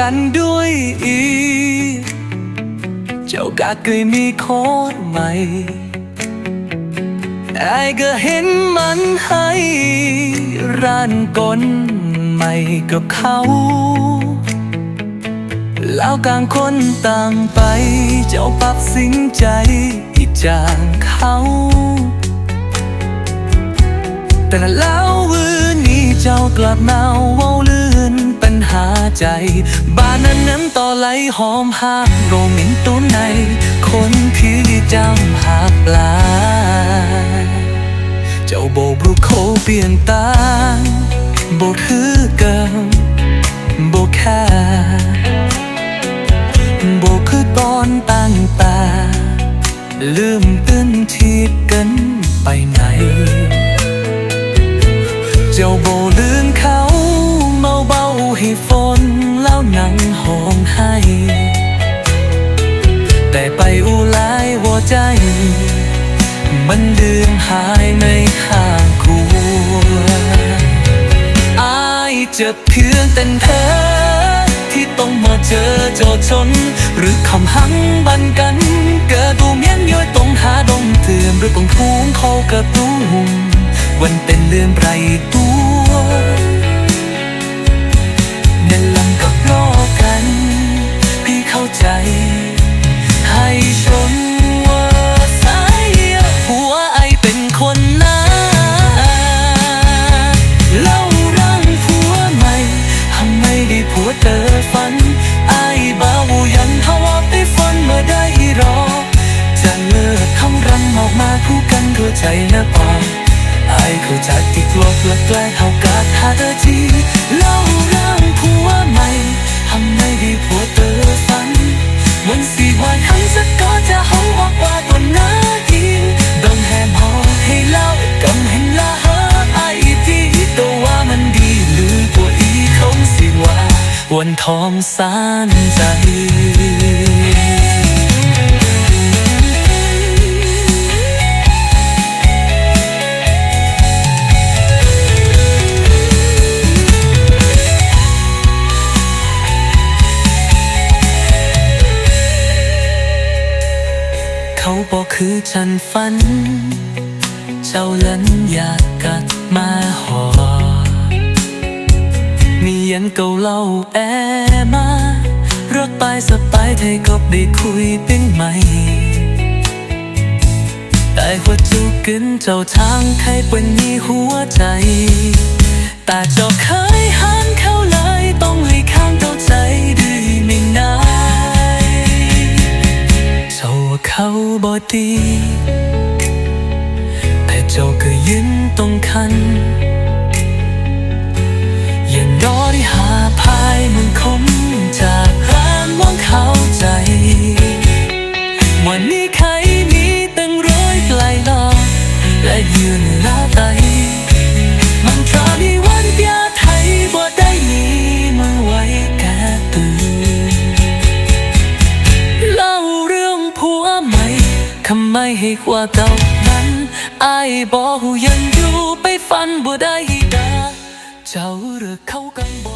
กันด้วยอีก เจ้าก็เคยมีโคนใหม่ไอ้ก็เห็นมันให้ร้านกลใหม่กับเขา แล้วกลางคนต่างไป เจ้าปรับสินใจที่จางเขา แต่แล้ววืนนี้เจ้ากลับมาเว้าลื่นปัญหาใจบ ต่อไหลหอมหักโรมินตุนใน คนคือจำหาปลา เจ้าโบบรุโคเปลี่ยนตางโบคือเกิมโบแค่โบคือตอนตั้งตา ลืมตื่นทีกันไปไหน เจ้าโบลืมเขาเมาเบาให้ฝน แล้นห้องให้ แต่ไปอุลายหัวใจ มันเดือนหายในข้างคัวอายเจ็บเพียงแต่เธอ ที่ต้องมาเจอโจชน หรือคำหังบันกัน เกิดตูเมียนย้อยต้องหาดงเถื่อนหรือต้องทุ่งเขากระตุ้มวันเป็นเลื่อนไรตั หัวเธอฝันไอ้บ่าวยันทาว่าไปฝันเมื่อได้รอจะเลิกคำรังออกมาคู่กันทั่วใจนะปอไอ้เขาใจที่กลัวเกลือแกล้งเขากาดหาเธอ วันทองสานใจเขาบอกคือฉันฝัน เจ้าลันอยากกัดมาหอม ยันเก่าเล่าแอมารถไปสบายไทยก็ได้คุยเป็นไหม่แต่หัวจูกินเจ้าทางใครเป็นมีหัวใจแต่เจ้าเคยหันเข้าเลยต้องให้ข้างเจ้าใจดื้อไม่นายเจ้าว่าเขาบอดีแต่เจ้าก็ยืนตรงคัน และยืนลาไตมันตรามีวันเพียาไทยบ่ได้มีมือไว้แก่ตื่นเล่าเรื่องผัวใหม่ทำไมให้กว่าเก่านั้นอายบอกยังอยู่ไปฟันบ่ได้ดาเจ้าหรือเขากันบ่